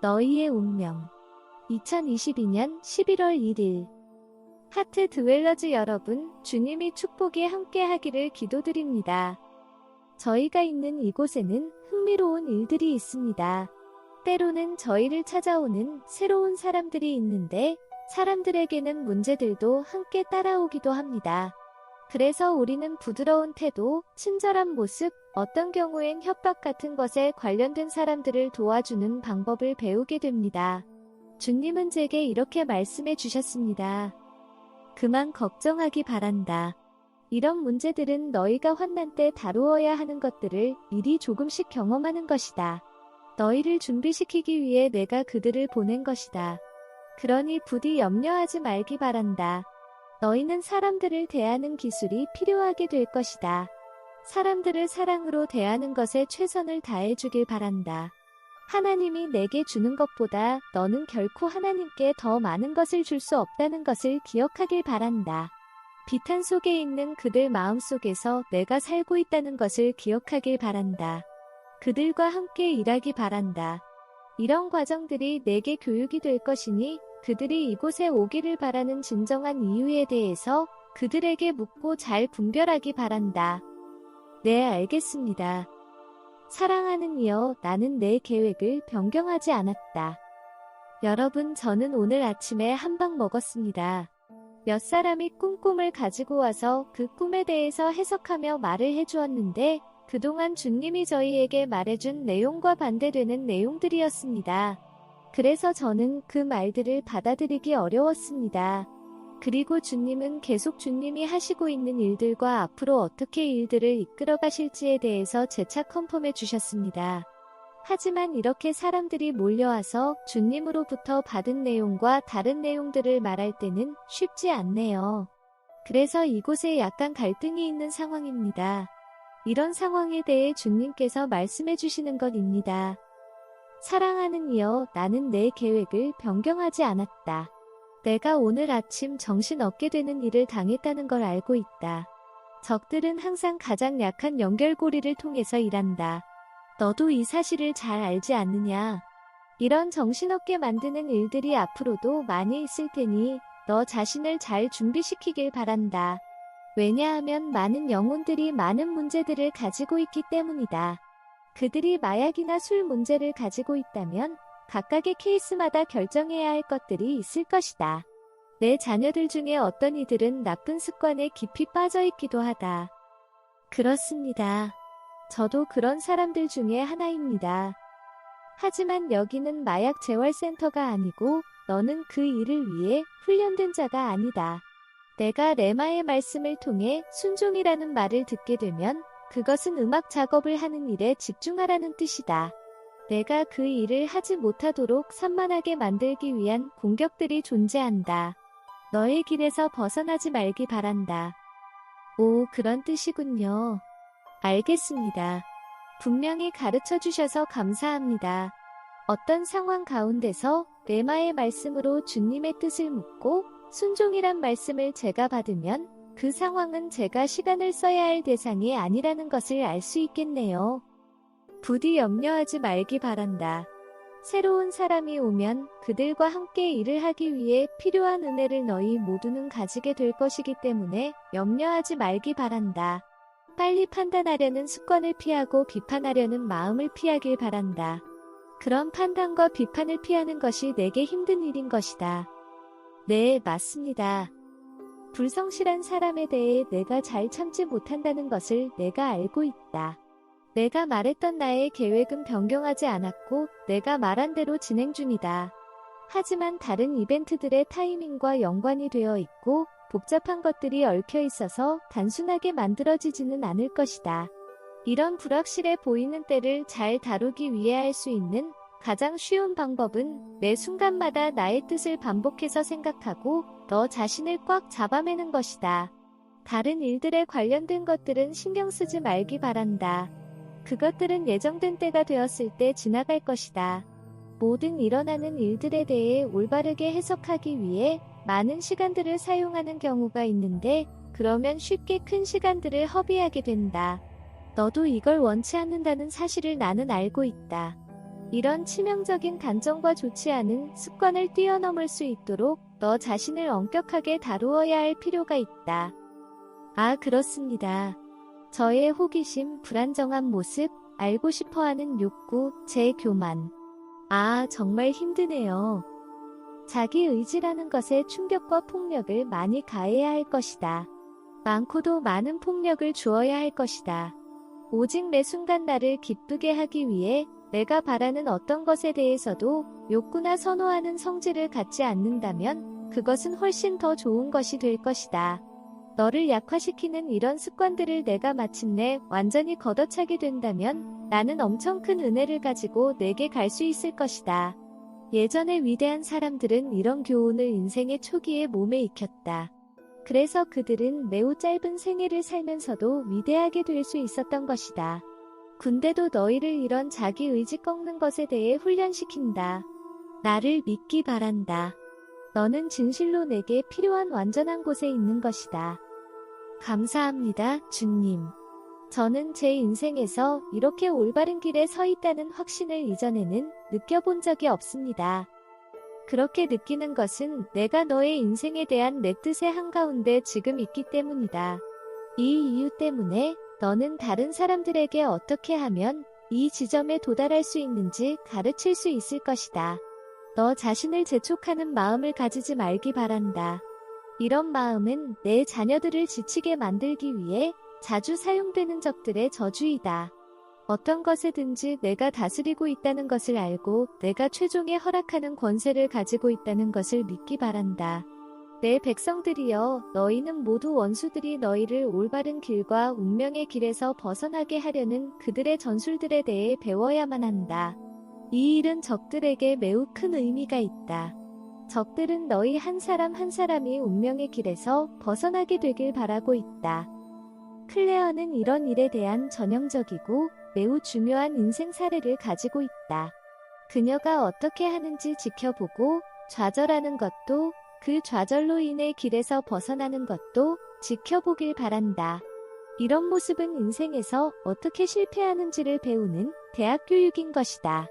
너희의 운명. 2022년 11월 1일. 하트 드웰러즈 여러분, 주님이 축복에 함께 하기를 기도드립니다. 저희가 있는 이곳에는 흥미로운 일들이 있습니다. 때로는 저희를 찾아오는 새로운 사람들이 있는데, 사람들에게는 문제들도 함께 따라오기도 합니다. 그래서 우리는 부드러운 태도, 친절한 모습, 어떤 경우엔 협박 같은 것에 관련된 사람들을 도와주는 방법을 배우게 됩니다. 주님은 제게 이렇게 말씀해 주셨습니다. 그만 걱정하기 바란다. 이런 문제들은 너희가 환난 때 다루어야 하는 것들을 미리 조금씩 경험하는 것이다. 너희를 준비시키기 위해 내가 그들을 보낸 것이다. 그러니 부디 염려하지 말기 바란다. 너희는 사람들을 대하는 기술이 필요하게 될 것이다. 사람들을 사랑으로 대하는 것에 최선을 다해주길 바란다. 하나님이 내게 주는 것보다 너는 결코 하나님께 더 많은 것을 줄 수 없다는 것을 기억하길 바란다. 비탄 속에 있는 그들 마음 속에서 내가 살고 있다는 것을 기억하길 바란다. 그들과 함께 일하기 바란다. 이런 과정들이 내게 교육이 될 것이니 그들이 이곳에 오기를 바라는 진정한 이유에 대해서 그들에게 묻고 잘 분별하기 바란다. 네, 알겠습니다. 사랑하는 이여, 나는 내 계획을 변경하지 않았다. 여러분, 저는 오늘 아침에 한 방 먹었습니다. 몇 사람이 꿈꿈을 가지고 와서 그 꿈에 대해서 해석하며 말을 해주었는데, 그동안 주님이 저희에게 말해준 내용과 반대되는 내용들이었습니다. 그래서 저는 그 말들을 받아들이기 어려웠습니다. 그리고 주님은 계속 주님이 하시고 있는 일들과 앞으로 어떻게 일들을 이끌어 가실지에 대해서 재차 컨펌해 주셨습니다. 하지만 이렇게 사람들이 몰려와서 주님으로부터 받은 내용과 다른 내용들을 말할 때는 쉽지 않네요. 그래서 이곳에 약간 갈등이 있는 상황입니다. 이런 상황에 대해 주님께서 말씀해 주시는 것입니다. 사랑하는 이여, 나는 내 계획을 변경하지 않았다. 내가 오늘 아침 정신 없게 되는 일을 당했다는 걸 알고 있다. 적들은 항상 가장 약한 연결고리를 통해서 일한다. 너도 이 사실을 잘 알지 않느냐? 이런 정신없게 만드는 일들이 앞으로도 많이 있을 테니 너 자신을 잘 준비시키길 바란다. 왜냐하면 많은 영혼들이 많은 문제들을 가지고 있기 때문이다. 그들이 마약이나 술 문제를 가지고 있다면 각각의 케이스마다 결정해야 할 것들이 있을 것이다. 내 자녀들 중에 어떤 이들은 나쁜 습관에 깊이 빠져 있기도 하다. 그렇습니다. 저도 그런 사람들 중에 하나입니다. 하지만 여기는 마약 재활센터가 아니고 너는 그 일을 위해 훈련된 자가 아니다. 내가 레마의 말씀을 통해 순종이라는 말을 듣게 되면 그것은 음악 작업을 하는 일에 집중하라는 뜻이다. 내가 그 일을 하지 못하도록 산만하게 만들기 위한 공격들이 존재한다. 너의 길에서 벗어나지 말기 바란다. 오, 그런 뜻이군요. 알겠습니다. 분명히 가르쳐 주셔서 감사합니다. 어떤 상황 가운데서 레마의 말씀으로 주님의 뜻을 묻고 순종이란 말씀을 제가 받으면 그 상황은 제가 시간을 써야 할 대상이 아니라는 것을 알 수 있겠네요. 부디 염려하지 말기 바란다. 새로운 사람이 오면 그들과 함께 일을 하기 위해 필요한 은혜를 너희 모두는 가지게 될 것이기 때문에 염려하지 말기 바란다. 빨리 판단하려는 습관을 피하고 비판하려는 마음을 피하길 바란다. 그런 판단과 비판을 피하는 것이 내게 힘든 일인 것이다. 네, 맞습니다. 불성실한 사람에 대해 내가 잘 참지 못한다는 것을 내가 알고 있다. 내가 말했던 나의 계획은 변경하지 않았고 내가 말한 대로 진행 중이다. 하지만 다른 이벤트들의 타이밍과 연관이 되어 있고 복잡한 것들이 얽혀 있어서 단순하게 만들어지지는 않을 것이다. 이런 불확실해 보이는 때를 잘 다루기 위해 할 수 있는 가장 쉬운 방법은 매 순간마다 나의 뜻을 반복해서 생각하고 너 자신을 꽉 잡아매는 것이다. 다른 일들에 관련된 것들은 신경 쓰지 말기 바란다. 그것들은 예정된 때가 되었을 때 지나갈 것이다. 모든 일어나는 일들에 대해 올바르게 해석하기 위해 많은 시간들을 사용하는 경우가 있는데 그러면 쉽게 큰 시간들을 허비하게 된다. 너도 이걸 원치 않는다는 사실을 나는 알고 있다. 이런 치명적인 단점과 좋지 않은 습관을 뛰어넘을 수 있도록 너 자신을 엄격하게 다루어야 할 필요가 있다. 아, 그렇습니다. 저의 호기심, 불안정한 모습, 알고 싶어 하는 욕구, 제 교만. 아, 정말 힘드네요. 자기 의지라는 것에 충격과 폭력을 많이 가해야 할 것이다. 많고도 많은 폭력을 주어야 할 것이다. 오직 매 순간 나를 기쁘게 하기 위해 내가 바라는 어떤 것에 대해서도 욕구나 선호하는 성질을 갖지 않는다면 그것은 훨씬 더 좋은 것이 될 것이다. 너를 약화시키는 이런 습관들을 내가 마침내 완전히 걷어차게 된다면 나는 엄청 큰 은혜를 가지고 내게 갈 수 있을 것이다. 예전의 위대한 사람들은 이런 교훈을 인생의 초기에 몸에 익혔다. 그래서 그들은 매우 짧은 생애를 살면서도 위대하게 될 수 있었던 것이다. 군대도 너희를 이런 자기 의지 꺾는 것에 대해 훈련시킨다. 나를 믿기 바란다. 너는 진실로 내게 필요한 완전한 곳에 있는 것이다. 감사합니다, 주님. 저는 제 인생에서 이렇게 올바른 길에 서 있다는 확신을 이전에는 느껴본 적이 없습니다. 그렇게 느끼는 것은 내가 너의 인생에 대한 내 뜻의 한가운데 지금 있기 때문이다. 이 이유 때문에 너는 다른 사람들에게 어떻게 하면 이 지점에 도달할 수 있는지 가르칠 수 있을 것이다. 너 자신을 재촉하는 마음을 가지지 말기 바란다. 이런 마음은 내 자녀들을 지치게 만들기 위해 자주 사용되는 적들의 저주이다. 어떤 것에든지 내가 다스리고 있다는 것을 알고 내가 최종에 허락하는 권세를 가지고 있다는 것을 믿기 바란다. 내 백성들이여 너희는 모두 원수들이 너희를 올바른 길과 운명의 길에서 벗어나게 하려는 그들의 전술들에 대해 배워야만 한다. 이 일은 적들에게 매우 큰 의미가 있다. 적들은 너희 한 사람 한 사람이 운명의 길에서 벗어나게 되길 바라고 있다. 클레어는 이런 일에 대한 전형적이고 매우 중요한 인생 사례를 가지고 있다. 그녀가 어떻게 하는지 지켜보고 좌절하는 것도 그 좌절로 인해 길에서 벗어나는 것도 지켜보길 바란다. 이런 모습은 인생에서 어떻게 실패하는지를 배우는 대학 교육인 것이다.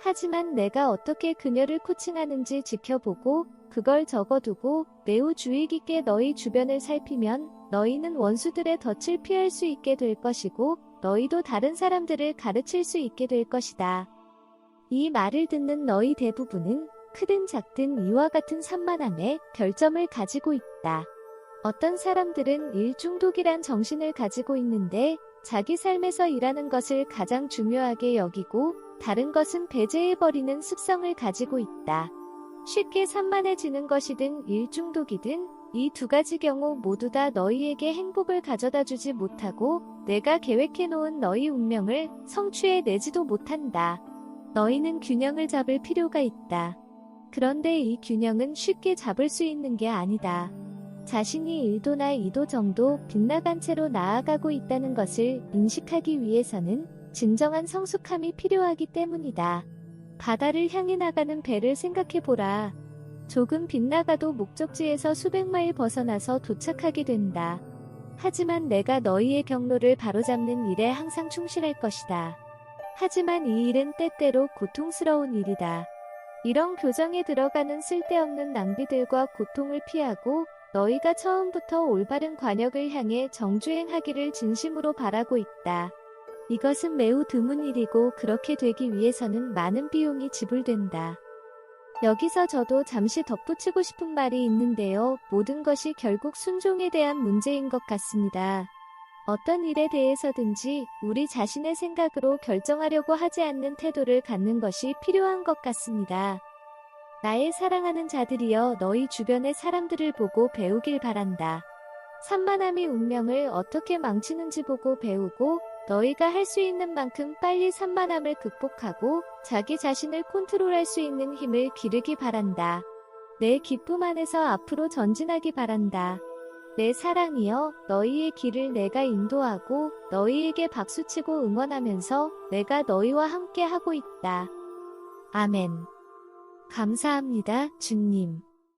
하지만 내가 어떻게 그녀를 코칭하는지 지켜보고 그걸 적어두고 매우 주의 깊게 너희 주변을 살피면 너희는 원수들의 덫을 피할 수 있게 될 것이고 너희도 다른 사람들을 가르칠 수 있게 될 것이다. 이 말을 듣는 너희 대부분은 크든 작든 이와 같은 산만함에 결점을 가지고 있다. 어떤 사람들은 일 중독이란 정신을 가지고 있는데 자기 삶에서 일하는 것을 가장 중요하게 여기고 다른 것은 배제해버리는 습성을 가지고 있다. 쉽게 산만해지는 것이든 일 중독이든 이 두 가지 경우 모두 다 너희에게 행복을 가져다 주지 못하고 내가 계획해놓은 너희 운명을 성취해 내지도 못한다. 너희는 균형을 잡을 필요가 있다. 그런데 이 균형은 쉽게 잡을 수 있는 게 아니다. 자신이 1도나 2도 정도 빗나간 채로 나아가고 있다는 것을 인식하기 위해서는 진정한 성숙함이 필요하기 때문이다. 바다를 향해 나가는 배를 생각해보라. 조금 빗나가도 목적지에서 수백 마일 벗어나서 도착하게 된다. 하지만 내가 너희의 경로를 바로잡는 일에 항상 충실할 것이다. 하지만 이 일은 때때로 고통스러운 일이다. 이런 교정에 들어가는 쓸데없는 낭비들과 고통을 피하고 너희가 처음부터 올바른 관역을 향해 정주행하기를 진심으로 바라고 있다. 이것은 매우 드문 일이고 그렇게 되기 위해서는 많은 비용이 지불된다. 여기서 저도 잠시 덧붙이고 싶은 말이 있는데요. 모든 것이 결국 순종에 대한 문제인 것 같습니다. 어떤 일에 대해서든지 우리 자신의 생각으로 결정하려고 하지 않는 태도를 갖는 것이 필요한 것 같습니다. 나의 사랑하는 자들이여 너희 주변의 사람들을 보고 배우길 바란다. 산만함이 운명을 어떻게 망치는지 보고 배우고 너희가 할 수 있는 만큼 빨리 산만함을 극복하고 자기 자신을 컨트롤할 수 있는 힘을 기르기 바란다. 내 기쁨 안에서 앞으로 전진하기 바란다. 내 사랑이여 너희의 길을 내가 인도하고 너희에게 박수치고 응원하면서 내가 너희와 함께 하고 있다. 아멘. 감사합니다, 주님.